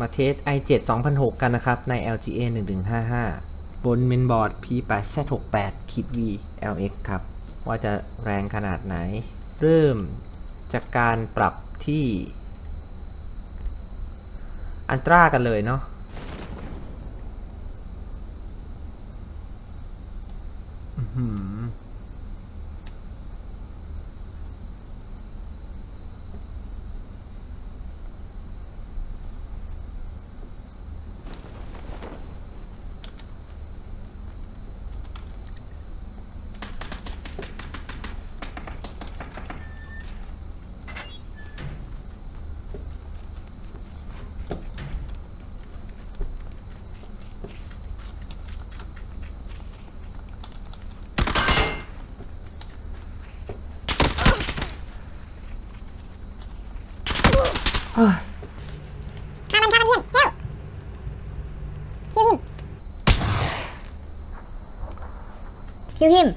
มาเทส i7 2006 กันนะครับ ใน LGA 1155 บนเมนบอร์ด P8Z68 คิด V LX ครับ ว่าจะแรงขนาดไหน เริ่มจากการปรับที่อันตรากันเลยเนาะอื หือฆ่ามันฆ่ามันเพื่อนเร็วคิวหิมคิวหิม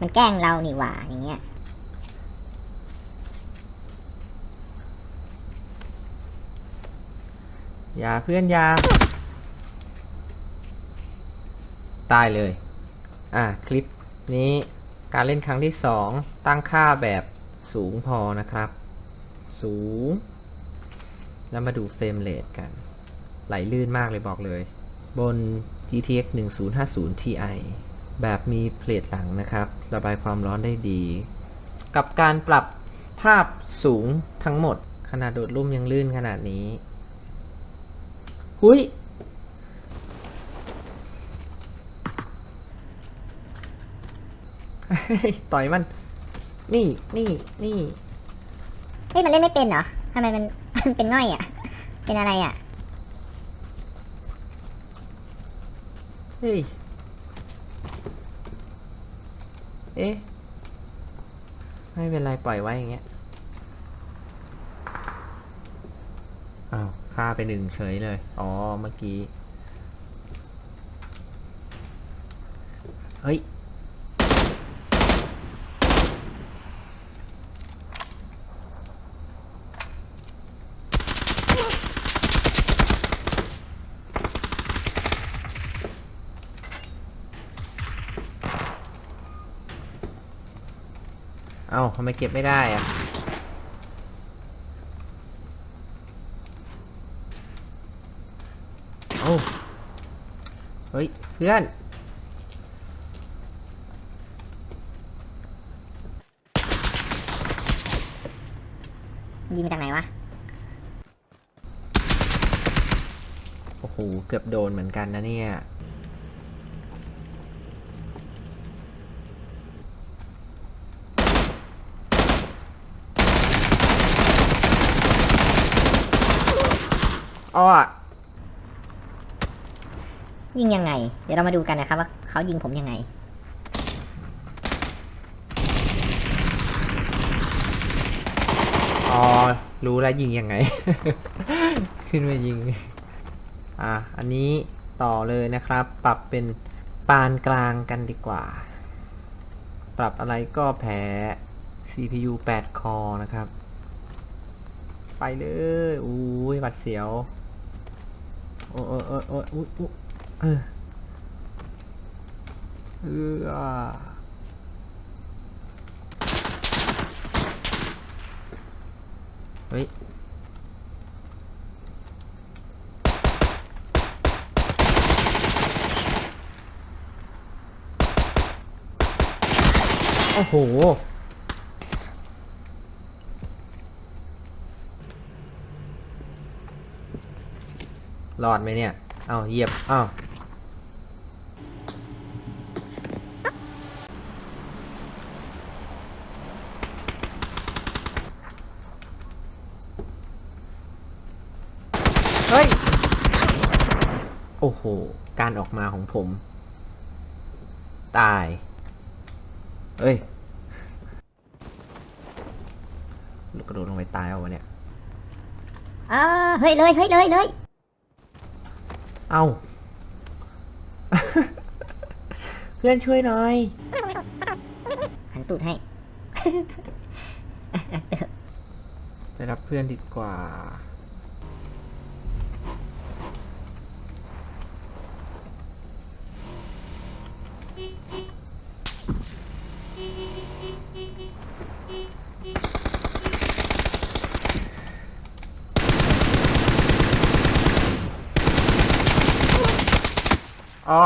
มันแกล้งเรานี่หว่าอย่างเงี้ยอย่าเพื่อนอยาตายเลย อะ คลิป นี้การเล่นครั้งที่ 2 ตั้งค่าแบบสูงพอนะครับ สูง แล้วมาดูเฟรมเรทกัน ไหลลื่นมากเลยบอกเลย บน GTX 1050 Ti แบบมีเพลทหลังนะครับ ระบายความร้อนได้ดี กับการปรับภาพสูงทั้งหมด ขนาดโดดร่มยังลื่นขนาดนี้ หุย ต่อยมัน นี่นี่นี่เฮ้ยมันเล่นไม่เป็นเหรอทำไมมันมันเป็นง่อยอะ เป็นอะไรอะเฮ้ยเอ๊ะไม่เป็นไรปล่อยไว้อย่างเงี้ยอ้าวฆ่าไปหนึ่งเฉยเลย อ๋อเมื่อกี้ เฮ้ย เอ้าทำไมเก็บไม่ได้อะเอ้าเฮ้ย เพื่อน ยิงมาจากไหนวะ โอ้โห เกือบโดนเหมือนกันนะเนี่ย อ้อยิงยังไง เดี๋ยวเรามาดูกันนะครับว่าเขายิงผมยังไง อ๋อ รู้แล้วยิงยังไง ขึ้นมายิง อะ อันนี้ต่อเลยนะครับ ปรับเป็นปานกลางกันดีกว่า ปรับอะไรก็แพ้ CPU 8 คอนะครับ ไปเลย อุ้ยหวัดเสียวโอ้โอ้โอ้โอ้ยอุ๊ยอุ๊ยเออเออเฮ้ยโอ้โห รอดไหมเนี่ย เอาเหยียบ เอาเฮ้ย โอ้โห การออกมาของผม ตาย เอ้ยกระโดดลงไปตายเอาวะเนี่ยอ๋อเฮ้ยเลย เฮ้ยเลยเลย เอาเพื่อนช่วยหน่อยหันตูดให้ ไปรับเพื่อนดีกว่า อ๋อ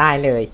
ตายเลย